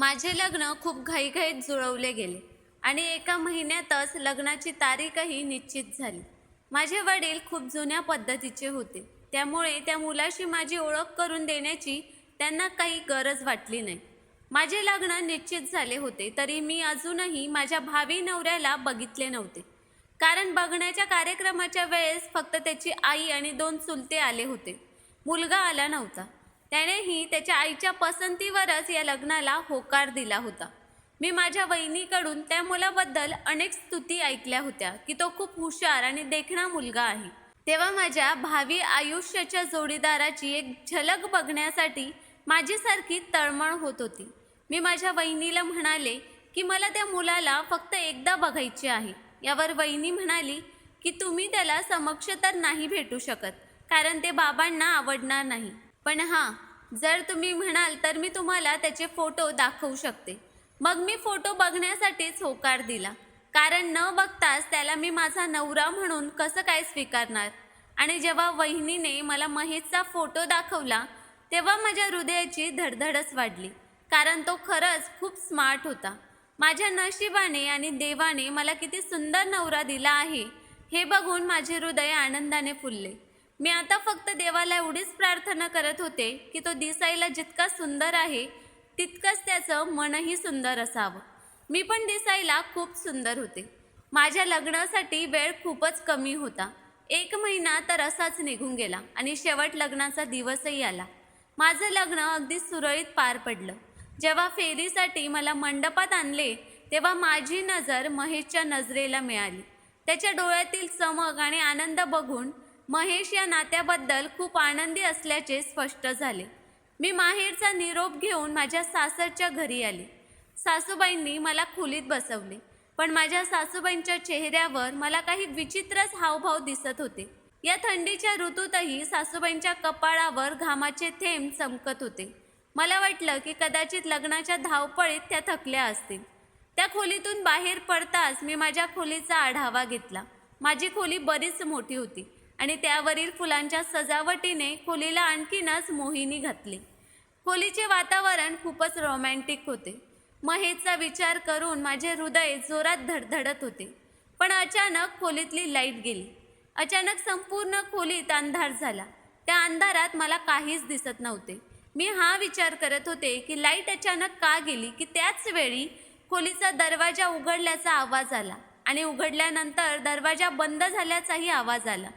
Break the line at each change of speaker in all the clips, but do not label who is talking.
माझे लग्न खूप घाईघाईत जुळवले गेले आणि एका महिन्यातच लग्नाची तारीखही निश्चित झाली. माझे वडील खूप जुन्या पद्धतीचे होते. त्यामुळे त्या मुलाशी माझी ओळख करून देण्याची त्यांना काही गरज वाटली नाही. माझे लग्न निश्चित झाले होते तरी मी अजूनही माझ्या भावी नवऱ्याला बघितले नव्हते. कारण बघण्याच्या कार्यक्रमाच्या वेळेस फक्त त्याची आई आणि दोन चुलते आले होते. मुलगा आला नव्हता. त्यानेही त्याच्या आईच्या पसंतीवरच या लग्नाला होकार दिला होता. मी माझ्या वहिनीकडून त्या मुलाबद्दल अनेक स्तुती ऐकल्या होत्या की तो खूप हुशार आणि देखणा मुलगा आहे. तेव्हा माझ्या भावी आयुष्याच्या जोडीदाराची एक झलक बघण्यासाठी माझीसारखी तळमळ होत होती. मी माझ्या वहिनीला म्हणाले की मला त्या मुलाला फक्त एकदा बघायचे आहे. यावर वहिनी म्हणाली की तुम्ही त्याला समक्ष तर नाही भेटू शकत कारण ते बाबांना आवडणार नाही. पण हां जर तुम्ही म्हणाल तर मी तुम्हाला त्याचे फोटो दाखवू शकते. मग मी फोटो बघण्यासाठीच होकार दिला. कारण न बघताच त्याला मी माझा नवरा म्हणून कसं काय स्वीकारणार? आणि जेव्हा वहिनीने मला महेशचा फोटो दाखवला तेव्हा माझ्या हृदयाची धडधडच वाढली. कारण तो खरंच खूप स्मार्ट होता. माझ्या नशिबाने आणि देवाने मला किती सुंदर नवरा दिला आहे हे बघून माझे हृदय आनंदाने फुलले. मी आता फक्त देवाला एवढीच प्रार्थना करत होते की तो दिसायला जितका सुंदर आहे तितकंच त्याचं मनही सुंदर असावं. मी पण दिसायला खूप सुंदर होते. माझ्या लग्नासाठी वेळ खूपच कमी होता. एक महिना तर असाच निघून गेला आणि शेवट लग्नाचा दिवसही आला. माझं लग्न अगदी सुरळीत पार पडलं. जेव्हा फेरीसाठी मला मंडपात आणले तेव्हा माझी नजर महेशच्या नजरेला मिळाली. त्याच्या डोळ्यातील चमक आणि आनंद बघून महेश या नात्याबद्दल खूप आनंदी असल्याचे स्पष्ट झाले. मी माहेरचा निरोप घेऊन माझ्या सासरच्या घरी आले. सासूबाईंनी मला खोलीत बसवले. पण माझ्या सासूबाईंच्या चेहऱ्यावर मला काही विचित्रच हावभाव दिसत होते. या थंडीच्या ऋतूतही सासूबाईंच्या कपाळावर घामाचे थेंब चमकत होते. मला वाटलं की कदाचित लग्नाच्या धावपळीत त्या थकल्या असतील. त्या खोलीतून बाहेर पडताच मी माझ्या खोलीचा आढावा घेतला. माझी खोली बरीच मोठी होती. आणि त्यावरील फुलांच्या सजावटीने खोलीला आणखीनच मोहिनी घातली. खोलीचे वातावरण खूपच रोमॅन्टिक होते. महेशचा विचार करून माझे हृदय जोरात धडधडत होते. पण अचानक खोलीतली लाइट गेली. अचानक संपूर्ण खोलीत अंधार झाला. त्या अंधारात मला काहीच दिसत नव्हते. मी हा विचार करत होते की लाइट अचानक का गेली की त्याच वेळी खोलीचा दरवाजा उघडल्याचा आवाज आला आणि उघडल्यानंतर दरवाजा बंद झाल्याचाही आवाज आला.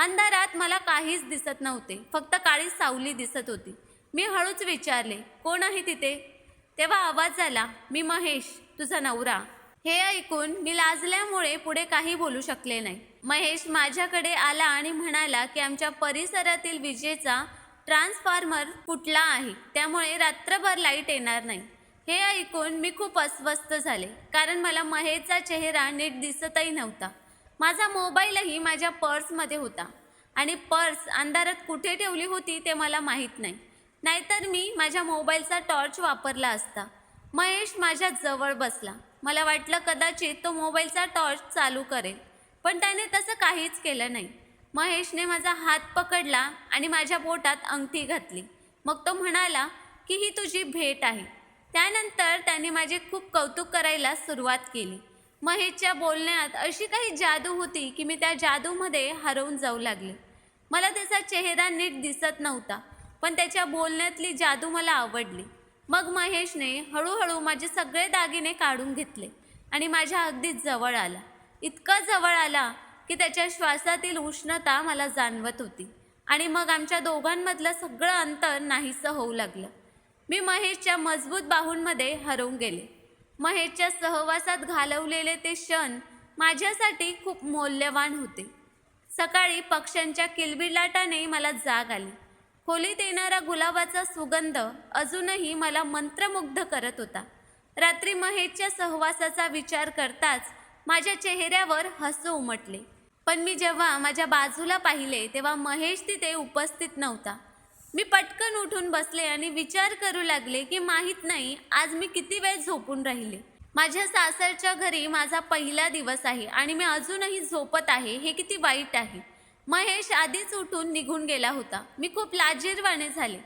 अंधारात मला काहीच दिसत नव्हते. फक्त काळी सावली दिसत होती. मी हळूच विचारले कोण आहे तिथे? तेव्हा आवाज झाला मी महेश तुझा नवरा. हे ऐकून मी लाजल्यामुळे पुढे काही बोलू शकले नाही. महेश माझ्याकडे आला आणि म्हणाला की आमच्या परिसरातील विजेचा ट्रान्सफॉर्मर फुटला आहे. त्यामुळे रात्रभर लाइट येणार नाही. हे ऐकून मी खूप अस्वस्थ झाले कारण मला महेशचा चेहरा नीट दिसतही नव्हता. माझा मोबाईलही माझ्या पर्समध्ये होता. आणि पर्स अंधारात कुठे ठेवली होती ते मला माहीत नाही. नाहीतर मी माझ्या मोबाईलचा टॉर्च वापरला असता. महेश माझ्या जवळ बसला. मला वाटलं कदाचित तो मोबाईलचा टॉर्च चालू करेल. पण त्याने तसं काहीच केलं नाही. महेशने माझा हात पकडला आणि माझ्या बोटात अंगठी घातली. मग तो म्हणाला की ही तुझी भेट आहे. त्यानंतर त्याने माझे खूप कौतुक करायला सुरुवात केली. महेशच्या बोलण्यात अशी काही जादू होती की मी त्या जादूमध्ये हरवून जाऊ लागले. मला त्याचा चेहरा नीट दिसत नव्हता पण त्याच्या बोलण्यातली जादू मला आवडली. मग महेशने हळूहळू माझे सगळे दागिने काढून घेतले आणि माझ्या अगदीच जवळ आला. इतका जवळ आला की त्याच्या श्वासातील उष्णता मला जाणवत होती आणि मग आमच्या दोघांमधलं सगळं अंतर नाहीसं होऊ लागलं. मी महेशच्या मजबूत बाहूंमध्ये हरवून गेले. महेशच्या सहवासात घालवलेले ते क्षण माझ्यासाठी खूप मौल्यवान होते. सकाळी पक्ष्यांच्या किलबिलाटाने मला जाग आली. खोलीत येणारा गुलाबाचा सुगंध अजूनही मला मंत्रमुग्ध करत होता. रात्री महेशच्या सहवासाचा विचार करताच माझ्या चेहऱ्यावर हसू उमटले. पण मी जेव्हा माझ्या बाजूला पाहिले तेव्हा महेश तिथे उपस्थित नव्हता. मी पटकन उठून बसले आणि विचार करू लागले की माहीत नाही आज मी किती वेळ झोपून राहिले. माझ्या सासरच्या घरी माझा पहिला दिवस आहे आणि मी अजूनही झोपत आहे हे किती वाईट आहे. महेश आधीच उठून निघून गेला होता. मी खूप लाजीरवाणे झाले.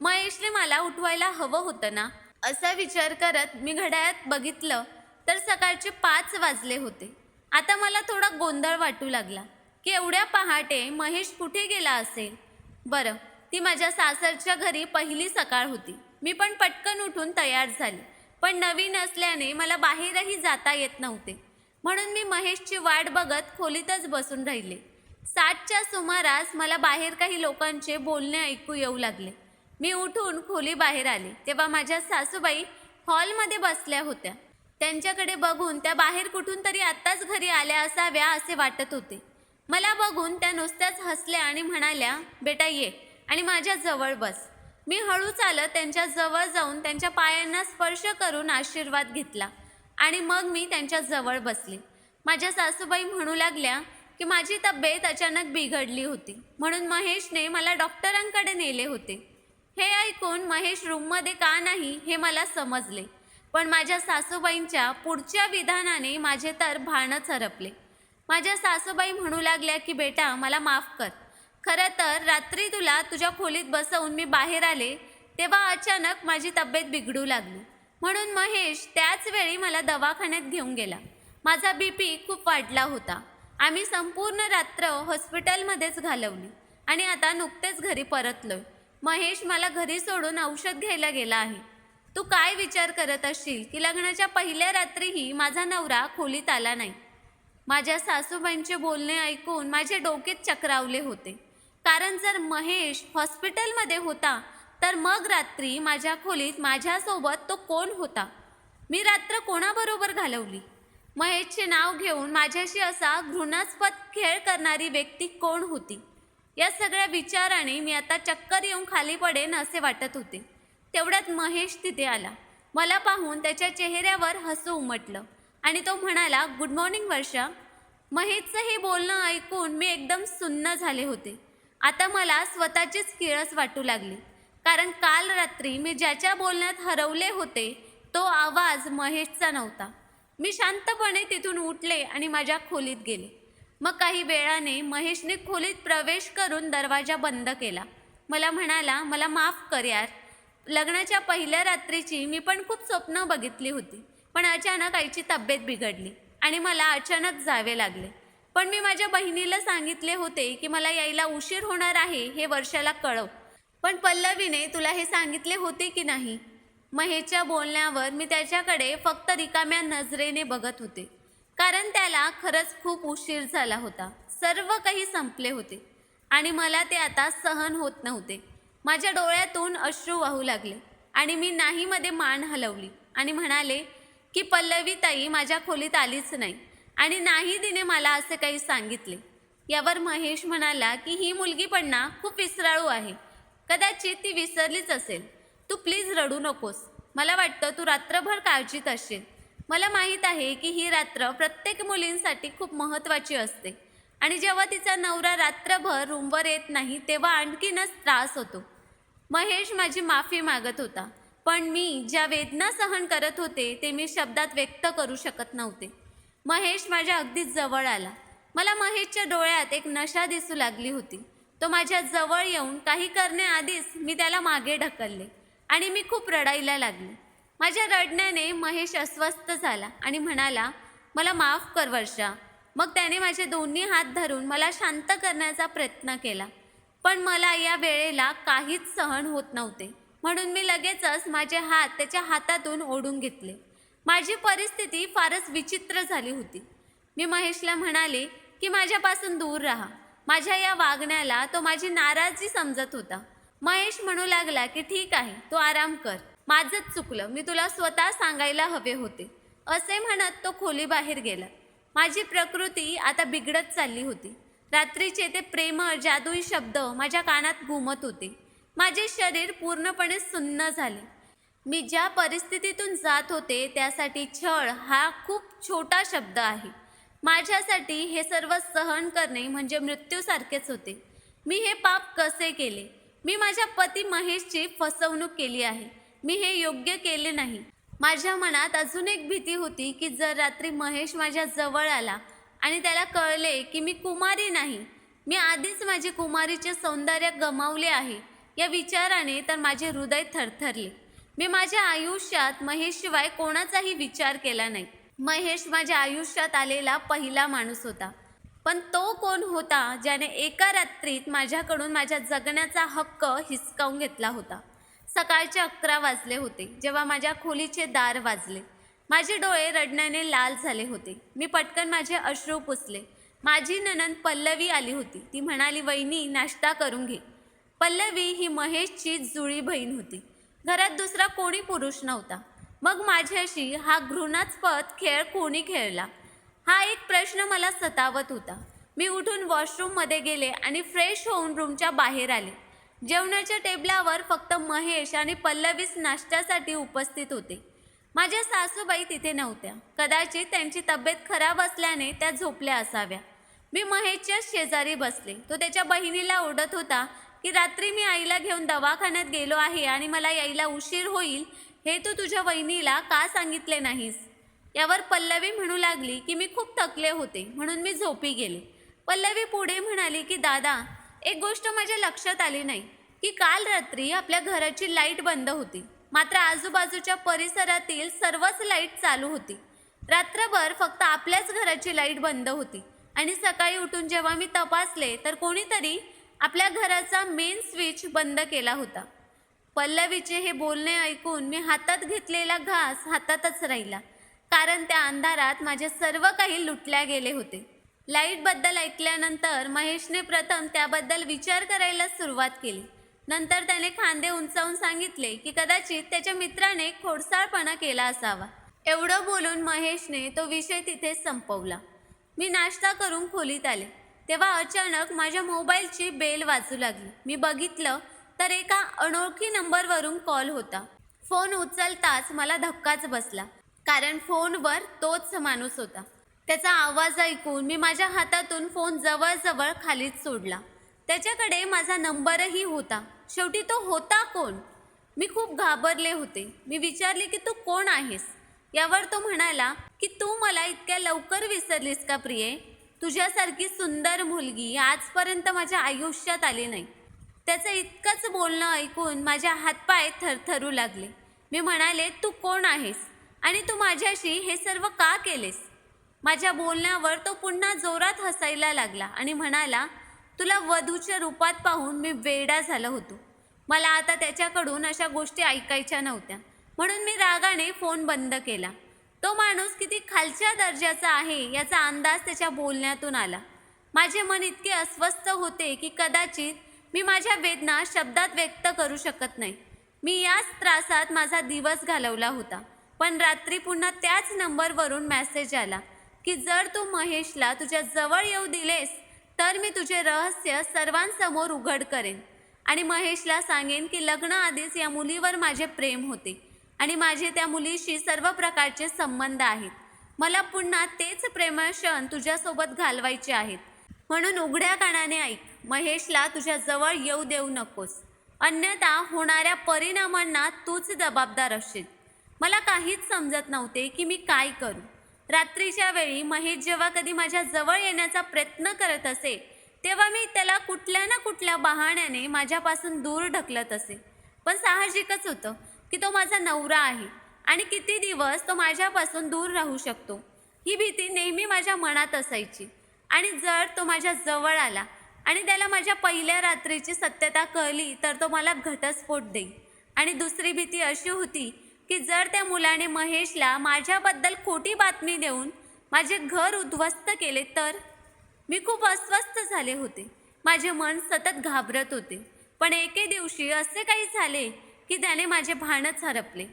महेशने मला उठवायला हवं होतं ना? असा विचार करत मी घड्याळात बघितलं तर सकाळचे पाच वाजले होते. आता मला थोडा गोंधळ वाटू लागला. की एवढ्या पहाटे महेश कुठे गेला असेल? बरं ती माझ्या सासरच्या घरी पहिली सकाळ होती. मी पण पटकन उठून तयार झाली. पण नवीन असल्याने मला बाहेरही जाता येत नव्हते. म्हणून मी महेशची वाट बघत खोलीतच बसून राहिले. सातच्या सुमारास मला बाहेर काही लोकांचे बोलणे ऐकू येऊ लागले. मी उठून खोली बाहेर आले. तेव्हा माझ्या सासूबाई हॉलमध्ये बसल्या होत्या. त्यांच्याकडे बघून त्या बाहेर कुठून तरी आत्ताच घरी आल्या असाव्या असे वाटत होते. मला बघून त्या नुसत्याच हसल्या आणि म्हणाल्या बेटा ये. आणि माझ्या जवळ बस. मी हळू चालत त्यांच्या जवळ जाऊन त्यांच्या पायांना स्पर्श करून आशीर्वाद घेतला आणि मग मी त्यांच्या जवळ बसले. माझ्या सासूबाई म्हणू लागल्या की माझी तब्येत अचानक बिघडली होती. म्हणून महेशने मला डॉक्टरांकडे नेले होते. हे ऐकून महेश रूममध्ये का नाही हे मला समजले. पण माझ्या सासूबाईंच्या पुढच्या विधानाने माझे तर भानच हरपले. माझ्या सासूबाई म्हणू लागल्या की बेटा मला माफ कर. खरं तर रात्री तुला तुझ्या खोलीत बसवून मी बाहेर आले तेव्हा अचानक माझी तब्येत बिघडू लागली. म्हणून महेश त्याच वेळी मला दवाखान्यात घेऊन गेला. माझा बी पी खूप वाढला होता. आम्ही संपूर्ण रात्र हॉस्पिटलमध्येच घालवली आणि आता नुकतेच घरी परतलोय. महेश मला घरी सोडून औषध घ्यायला गेला आहे. तू काय विचार करत असशील की लग्नाच्या पहिल्या रात्रीही माझा नवरा खोलीत आला नाही? माझ्या सासूबाईंचे बोलणे ऐकून माझे डोकेत चक्रावले होते. कारण जर महेश हॉस्पिटलमध्ये होता तर मग रात्री माझ्या खोलीत माझ्यासोबत तो कोण होता? मी रात्र कोणाबरोबर घालवली? महेशचे नाव घेऊन माझ्याशी असा घृणास्पद खेळ करणारी व्यक्ती कोण होती? या सगळ्या विचाराने मी आता चक्कर येऊन खाली पडेन असे वाटत होते. तेवढ्यात महेश तिथे आला. मला पाहून त्याच्या चेहऱ्यावर हसू उमटलं आणि तो म्हणाला गुड मॉर्निंग वर्षा. महेशचं हे बोलणं ऐकून मी एकदम सुन्न झाले होते. आता मला स्वतःचीच किळस वाटू लागली. कारण काल रात्री मी ज्याच्या बोलण्यात हरवले होते तो आवाज महेशचा नव्हता. मी शांतपणे तिथून उठले आणि माझ्या खोलीत गेले. मग काही वेळाने महेशने खोलीत प्रवेश करून दरवाजा बंद केला. मला म्हणाला मला माफ कर यार. लग्नाच्या पहिल्या रात्रीची मी पण खूप स्वप्न बघितली होती पण अचानक आईची तब्येत बिघडली आणि मला अचानक जावे लागले. पण मी माझ्या बहिणीला सांगितले होते की मला यायला उशीर होणार आहे हे वर्षाला कळव. पण पल्लवीने तुला हे सांगितले होते की नाही? महेशच्या बोलण्यावर मी त्याच्याकडे फक्त रिकाम्या नजरेने बघत होते. कारण त्याला खरंच खूप उशीर झाला होता. सर्व काही संपले होते. आणि मला ते आता सहन होत नव्हते. माझ्या डोळ्यातून अश्रू वाहू लागले. आणि मी नाहीमध्ये मान हलवली. आणि म्हणाले की पल्लवी ताई माझ्या खोलीत आलीच नाही. आणि नाही तिने मला असे काही सांगितले. यावर महेश म्हणाला की ही मुलगी पण ना खूप विसराळू आहे. कदाचित ती विसरलीच असेल. तू प्लीज रडू नकोस. मला वाटतं तू रात्रभर काळजीत असशील मला माहीत आहे की ही रात्र प्रत्येक मुलींसाठी खूप महत्त्वाची असते. आणि जेव्हा तिचा नवरा रात्रभर रूमवर येत नाही तेव्हा आणखीनच त्रास होतो. महेश माझी माफी मागत होता. पण मी ज्या वेदना सहन करत होते ते मी शब्दात व्यक्त करू शकत नव्हते. महेश माझ्या अगदी जवळ आला. मला महेशच्या डोळ्यात एक नशा दिसू लागली होती. तो माझ्या जवळ येऊन काही करण्याआधीच मी त्याला मागे ढकलले आणि मी खूप रडायला लागले. माझ्या रडण्याने महेश अस्वस्थ झाला आणि म्हणाला मला माफ कर वर्षा. मग त्याने माझे दोन्ही हात धरून मला शांत करण्याचा प्रयत्न केला. पण मला या वेळेला काहीच सहन होत नव्हते. म्हणून मी लगेचच माझे हात त्याच्या हातातून ओढून घेतले. माझी परिस्थिती फारच विचित्र झाली होती. मी महेशला म्हणाले की माझ्यापासून दूर राहा. माझ्या या वागण्याला तो माझी नाराजी समजत होता. महेश म्हणू लागला की ठीक आहे तू आराम कर. माझंच चुकलं. मी तुला स्वतः सांगायला हवे होते. असे म्हणत तो खोली बाहेर गेला. माझी प्रकृती आता बिघडत चालली होती. रात्रीचे ते प्रेमळ जादुई शब्द माझ्या कानात घुमत होते. माझे शरीर पूर्णपणे सुन्न झाले. मी ज्या परिस्थितीतून जात होते त्यासाठी छळ हा खूप छोटा शब्द आहे. माझ्यासाठी हे सर्व सहन करणे म्हणजे मृत्यूसारखेच होते. मी हे पाप कसे केले? मी माझ्या पती महेशची फसवणूक केली आहे. मी हे योग्य केले नाही. माझ्या मनात अजून एक भीती होती की जर रात्री महेश माझ्या जवळ आला आणि त्याला कळले की मी कुमारी नाही मी आधीच माझे कुमारीचे सौंदर्य गमावले आहे या विचाराने तर माझे हृदय थरथरले. मी माझ्या आयुष्यात महेशशिवाय कोणाचाही विचार केला नाही. महेश माझ्या आयुष्यात आलेला पहिला माणूस होता. पण तो कोण होता ज्याने एका रात्रीत माझ्याकडून माझ्या जगण्याचा हक्क हिसकावून घेतला होता. सकाळचे अकरा वाजले होते जेव्हा माझ्या खोलीचे दार वाजले. माझे डोळे रडण्याने लाल झाले होते. मी पटकन माझे अश्रू पुसले. माझी ननंद पल्लवी आली होती. ती म्हणाली वहिनी नाश्ता करून घे. पल्लवी ही महेशची जुळी बहीण होती. घरात दुसरा कोणी पुरुष नव्हता. मग माझ्याशी हा घृणास्पद खेळ कोणी खेळला? हा एक प्रश्न मला सतावत होता. मी उठून वॉशरूममध्ये गेले आणि फ्रेश होऊन रूमच्या बाहेर आले. जेवणाच्या टेबलावर फक्त महेश आणि पल्लवीच नाश्त्यासाठी उपस्थित होते. माझ्या सासूबाई तिथे नव्हत्या. कदाचित त्यांची तब्येत खराब असल्याने त्या झोपल्या असाव्या. मी महेशच्या शेजारी बसले. तो त्याच्या बहिणीला ओढत होता की रात्री मी आईला घेऊन दवाखान्यात गेलो आहे आणि मला यायला उशीर होईल हे तू तुझ्या वहिनीला का सांगितले नाहीस? यावर पल्लवी म्हणू लागली की मी खूप थकले होते म्हणून मी झोपी गेले. पल्लवी पुढे म्हणाली की दादा एक गोष्ट माझ्या लक्षात आली नाही की काल रात्री आपल्या घराची लाइट बंद होती. मात्र आजूबाजूच्या परिसरातील सर्वच लाइट चालू होती. रात्रभर फक्त आपल्याच घराची लाइट बंद होती आणि सकाळी उठून जेव्हा मी तपासले तर कोणीतरी आपल्या घराचा मेन स्विच बंद केला होता. पल्लवीचे हे बोलणे ऐकून मी हातात घेतलेला घास हातातच राहिला. कारण त्या अंधारात माझे सर्व काही लुटल्या गेले होते. लाईटबद्दल ऐकल्यानंतर महेशने प्रथम त्याबद्दल विचार करायला सुरुवात केली. नंतर त्याने खांदे उंचावून सांगितले की कदाचित त्याच्या मित्राने खोडसाळपणा केला असावा. एवढं बोलून महेशने तो विषय तिथे संपवला. मी नाश्ता करून खोलीत आले. तेव्हा अचानक माझ्या मोबाईलची बेल वाजू लागली. मी बघितलं तर एका अनोळखी नंबरवरून कॉल होता. फोन उचलताच मला धक्काच बसला कारण फोनवर तोच माणूस होता. त्याचा आवाज ऐकून मी माझ्या हातातून फोन जवळजवळ खालीच सोडला. त्याच्याकडे माझा नंबरही होता. शेवटी तो होता कोण? मी खूप घाबरले होते. मी विचारले की तू कोण आहेस? यावर तो म्हणाला की तू मला इतक्या लवकर विसरलीस का प्रिये? तुझ्यासारखी सुंदर मुलगी आजपर्यंत माझ्या आयुष्यात आली नाही. त्याचं इतकंच बोलणं ऐकून माझ्या हातपाय थरथरू लागले. मी म्हणाले तू कोण आहेस? आणि तू माझ्याशी हे सर्व का केलेस? माझ्या बोलण्यावर तो पुन्हा जोरात हसायला लागला आणि म्हणाला तुला वधूच्या रूपात पाहून मी वेडा झालो होतो. मला आता त्याच्याकडून अशा गोष्टी ऐकायच्या नव्हत्या. म्हणून मी रागाने फोन बंद केला. तो माणूस किती खालच्या दर्जाचा आहे याचा अंदाज त्याच्या बोलण्यातून आला. माझे मन इतके अस्वस्थ होते की कदाचित मी माझ्या वेदना शब्दात व्यक्त करू शकत नाही. मी याच त्रासात माझा दिवस घालवला होता. पण रात्री पुन्हा त्याच नंबरवरून मेसेज आला की जर तू महेशला तुझ्या जवळ येऊ दिलेस तर मी तुझे रहस्य सर्वांसमोर उघड करेन. आणि महेशला सांगेन की लग्नाआधीच या मुलीवर माझे प्रेम होते. आणि माझे त्या मुलीशी सर्व प्रकारचे संबंध आहेत. मला पुन्हा तेच प्रेमक्षण तुझ्यासोबत घालवायचे आहेत. म्हणून उघड्या कानाने ऐक महेशला तुझ्या जवळ येऊ देऊ नकोस. अन्यथा होणाऱ्या परिणामांना तूच जबाबदार असशील मला काहीच समजत नव्हते की मी काय करू. रात्रीच्या वेळी महेश जेव्हा कधी माझ्या जवळ येण्याचा प्रयत्न करत असे तेव्हा मी त्याला कुठल्या ना कुठल्या बहाण्याने माझ्यापासून दूर ढकलत असे. पण साहजिकच होतं. की तो माझा नवरा आहे आणि किती दिवस तो माझ्यापासून दूर राहू शकतो. ही भीती नेहमी माझ्या मनात असायची. आणि जर तो माझ्या जवळ आला आणि त्याला माझ्या पहिल्या रात्रीची सत्यता कळली तर तो मला घटस्फोट देईल. आणि दुसरी भीती अशी होती की जर त्या मुलाने महेशला माझ्याबद्दल खोटी बातमी देऊन माझे घर उद्ध्वस्त केले तर? मी खूप अस्वस्थ झाले होते. माझे मन सतत घाबरत होते. पण एके दिवशी असे काही झाले की त्याने माझे भानच हरपले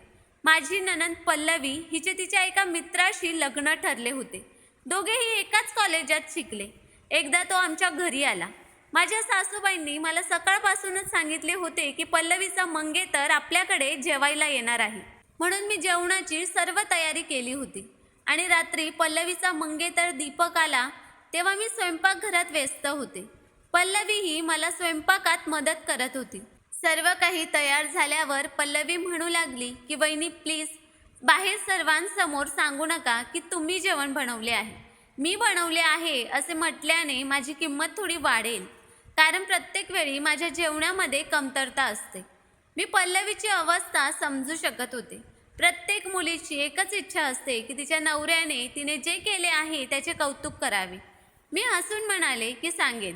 माझी ननंद पल्लवी हिचे तिच्या एका मित्राशी लग्न ठरले होते. दोघेही एकाच कॉलेजात शिकले. एकदा तो आमच्या घरी आला. माझ्या सासूबाईंनी मला सकाळपासूनच सांगितले होते की पल्लवीचा मंगेतर आपल्याकडे जेवायला येणार आहे. म्हणून मी जेवणाची सर्व तयारी केली होती. आणि रात्री पल्लवीचा मंगेतर दीपक आला तेव्हा मी स्वयंपाकघरात व्यस्त होते. पल्लवीही मला स्वयंपाकात मदत करत होती. सर्व काही तयार झाल्यावर पल्लवी म्हणू लागली की वहिनी प्लीज बाहेर सर्वांसमोर सांगू नका की तुम्ही जेवण बनवले आहे. मी बनवले आहे असे म्हटल्याने माझी किंमत थोडी वाढेल. कारण प्रत्येक वेळी माझ्या जेवणामध्ये कमतरता असते. मी पल्लवीची अवस्था समजू शकत होते. प्रत्येक मुलीची एकच इच्छा असते की तिच्या नवऱ्याने तिने जे केले आहे त्याचे कौतुक करावे. मी हसून म्हणाले की सांगेन.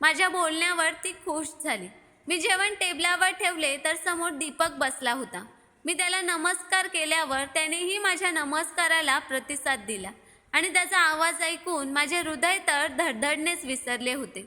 माझ्या बोलण्यावर ती खुश झाली. मी जेवण टेबलावर ठेवले तर समोर दीपक बसला होता. मी त्याला नमस्कार केल्यावर त्यानेही माझ्या नमस्काराला प्रतिसाद दिला आणि त्याचा आवाज ऐकून माझे हृदय तर धडधडणेच विसरले होते.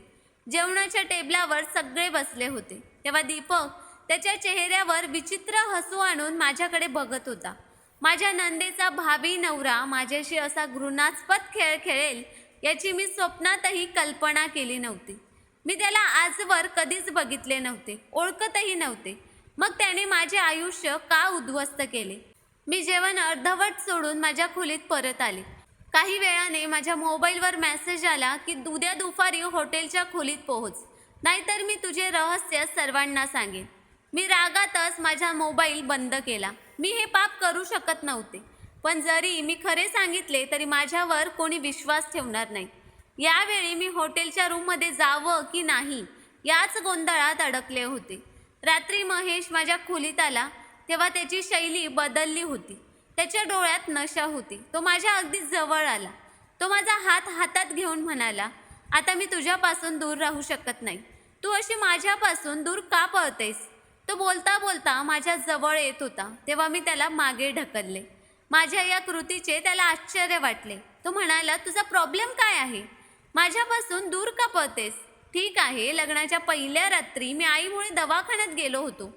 जेवणाच्या टेबलावर सगळे बसले होते. तेव्हा दीपक त्याच्या चेहऱ्यावर विचित्र हसू आणून माझ्याकडे बघत होता. माझ्या नंदेचा भावी नवरा माझ्याशी असा घृणास्पद खेळ खेळेल याची मी स्वप्नातही कल्पना केली नव्हती. मी त्याला आजवर कधीच बघितले नव्हते ओळखतही नव्हते. मग त्याने माझे आयुष्य का उद्ध्वस्त केले? मी जेवण अर्धवट सोडून माझ्या खोलीत परत आले. काही वेळाने माझ्या मोबाईलवर मेसेज आला की उद्या दुपारी हॉटेलच्या खोलीत पोहोच. नाहीतर मी तुझे रहस्य सर्वांना सांगेन. मी रागातच माझा मोबाईल बंद केला. मी हे पाप करू शकत नव्हते. पण जरी मी खरे सांगितले तरी माझ्यावर कोणी विश्वास ठेवणार नाही. यावेळी मी हॉटेलच्या रूममध्ये जावं की नाही याच गोंधळात अडकले होते. रात्री महेश माझ्या खोलीत आला तेव्हा त्याची शैली बदलली होती. त्याच्या डोळ्यात नशा होती. तो माझ्या अगदी जवळ आला. तो माझा हात हातात घेऊन म्हणाला आता मी तुझ्यापासून दूर राहू शकत नाही. तू अशी माझ्यापासून दूर का पळतेस? तो बोलता बोलता माझ्या जवळ येत होता तेव्हा मी त्याला मागे ढकलले. माझ्या या कृतीचे त्याला आश्चर्य वाटले. तो म्हणाला तुझा प्रॉब्लेम काय आहे? माझ्यापासून दूर का पळतेस ठीक आहे लग्नाच्या पहिल्या रात्री मी आईमुळे दवाखान्यात गेलो होतो.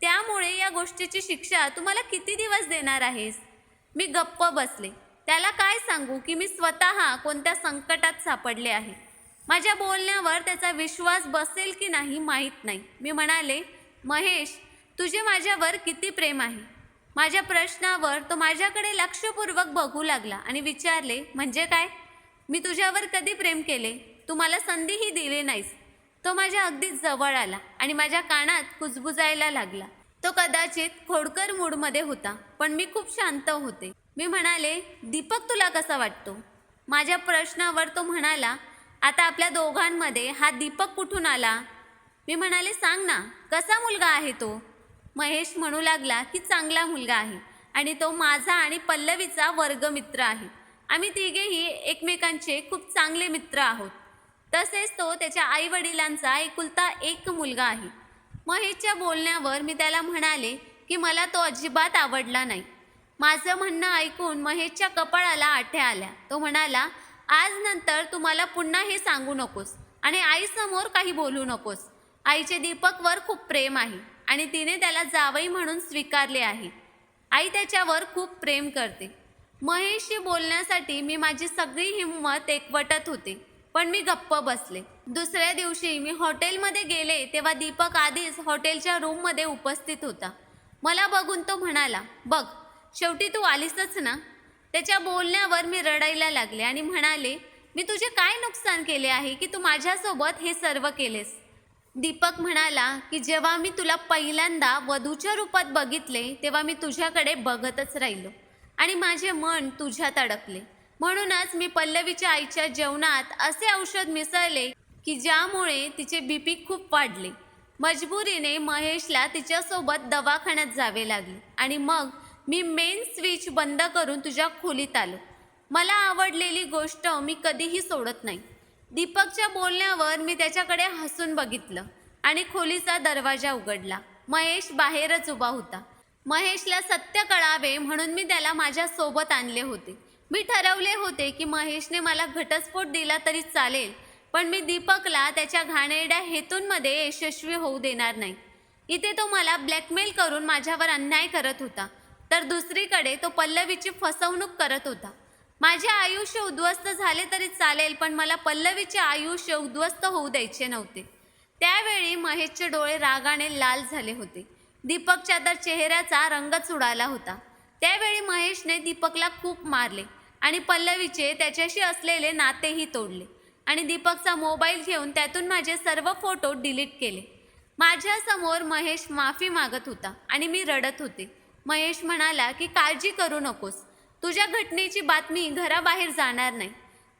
त्यामुळे या गोष्टीची शिक्षा तुम्हाला किती दिवस देणार आहेस? मी गप्प बसले. त्याला काय सांगू की मी स्वतः कोणत्या संकटात सापडले आहे? माझ्या बोलण्यावर त्याचा विश्वास बसेल की नाही माहीत नाही. मी म्हणाले महेश तुझे माझ्यावर किती प्रेम आहे? माझ्या प्रश्नावर तो माझ्याकडे लक्षपूर्वक बघू लागला आणि विचारले म्हणजे काय? मी तुझ्यावर कधी प्रेम केले? तू मला संधीही दिली नाहीस. तो माझ्या अगदी जवळ आला आणि माझ्या कानात कुजबुजायला लागला. तो कदाचित खोडकर मूडमध्ये होता पण मी खूप शांत होते. मी म्हणाले दीपक तुला कसा वाटतो? माझ्या प्रश्नावर तो म्हणाला आता आपल्या दोघांमध्ये हा दीपक कुठून आला? मी म्हणाले सांग ना कसा मुलगा आहे तो? महेश म्हणू लागला की चांगला मुलगा आहे आणि तो माझा आणि पल्लवीचा वर्गमित्र आहे. आम्ही तिघेही एकमेकांचे खूप चांगले मित्र आहोत. तसेच तो त्याच्या आईवडिलांचा एकुलता एक मुलगा आहे. महेशच्या बोलण्यावर मी त्याला म्हणाले की मला तो अजिबात आवडला नाही. माझं म्हणणं ऐकून महेशच्या कपाळाला आठ्या आल्या. तो म्हणाला आज नंतर तू मला पुन्हा हे सांगू नकोस आणि आईसमोर काही बोलू नकोस. आईचे दीपकवर खूप प्रेम आहे आणि तिने त्याला जावई म्हणून स्वीकारले आहे. आई त्याच्यावर खूप प्रेम करते. महेशशी बोलण्यासाठी मी माझी सगळी हिंमत एकवटत होते. पण मी गप्प बसले. दुसऱ्या दिवशी मी हॉटेलमध्ये गेले तेव्हा दीपक आधीच हॉटेलच्या रूममध्ये उपस्थित होता. मला बघून तो म्हणाला बघ शेवटी तू आलीसच ना? त्याच्या बोलण्यावर मी रडायला लागले आणि म्हणाले मी तुझे काय नुकसान केले आहे की तू माझ्यासोबत हे सर्व केलेस? दीपक म्हणाला की जेव्हा मी तुला पहिल्यांदा वधूच्या रूपात बघितले तेव्हा मी तुझ्याकडे बघतच राहिलो. आणि माझे मन तुझ्यात अडकले. म्हणूनच मी पल्लवीच्या आईच्या जेवणात असे औषध मिसळले की ज्यामुळे तिचे बीपी खूप वाढले. मजबुरीने महेशला तिच्यासोबत दवाखान्यात जावे लागले आणि मग मी मेन स्विच बंद करून तुझ्या खोलीत आलो. मला आवडलेली गोष्ट मी कधीही सोडत नाही. दीपकच्या बोलण्यावर मी त्याच्याकडे हसून बघितलं आणि खोलीचा दरवाजा उघडला. महेश बाहेरच उभा होता. महेशला सत्य कळावे म्हणून मी त्याला माझ्या सोबत आणले होते. मी ठरवले होते की महेशने मला घटस्फोट दिला तरी चालेल पण मी दीपकला त्याच्या घाणेरड्या हेतूंमध्ये यशस्वी होऊ देणार नाही. इथे तो मला ब्लॅकमेल करून माझ्यावर अन्याय करत होता तर दुसरीकडे तो पल्लवीची फसवणूक करत होता. माझे आयुष्य उद्ध्वस्त झाले तरी चालेल पण मला पल्लवीचे आयुष्य उद्ध्वस्त होऊ द्यायचे नव्हते. त्यावेळी महेशचे डोळे रागाने लाल झाले होते. दीपकच्या तर चेहऱ्याचा रंगच उडाला होता. त्यावेळी महेशने दीपकला खूप मारले आणि पल्लवीचे त्याच्याशी असलेले नातेही तोडले. आणि दीपकचा मोबाईल घेऊन त्यातून माझे सर्व फोटो डिलीट केले. माझ्यासमोर महेश माफी मागत होता आणि मी रडत होते. महेश म्हणाला की काळजी करू नकोस. तुझ्या घटनेची बातमी घराबाहेर जाणार नाही.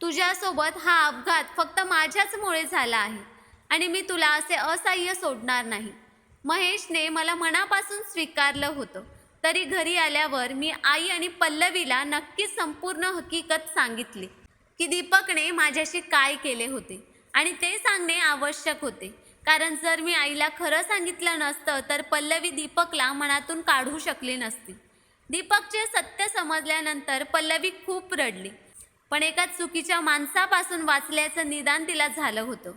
तुझ्यासोबत हा अपघात फक्त माझ्याचमुळे झाला आहे आणि मी तुला असे असह्य सोडणार नाही. महेशने मला मनापासून स्वीकारलं होतं. तरी घरी आल्यावर मी आई आणि पल्लवीला नक्की संपूर्ण हकीकत सांगितली की दीपकने माझ्याशी काय केले होते आणि ते सांगणे आवश्यक होते. कारण जर मी आईला खरं सांगितलं नसतं तर पल्लवी दीपकला मनातून काढू शकली नसती. दीपकचे सत्य समजल्यानंतर पल्लवी खूप रडली. पण एका चुकीच्या माणसापासून वाचल्याचं निदान तिला झालं होतं.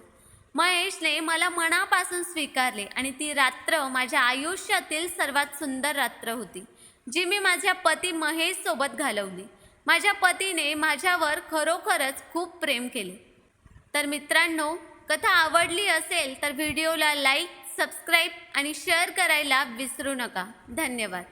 महेशने मला मनापासून स्वीकारले आणि ती रात्र माझ्या आयुष्यातील सर्वात सुंदर रात्र होती जी मी माझ्या पती महेशसोबत घालवली. माझ्या पतीने माझ्यावर खरोखरच खूप प्रेम केले. तर मित्रांनो कथा आवडली असेल तर व्हिडिओला लाईक सबस्क्राईब आणि शेअर करायला विसरू नका. धन्यवाद.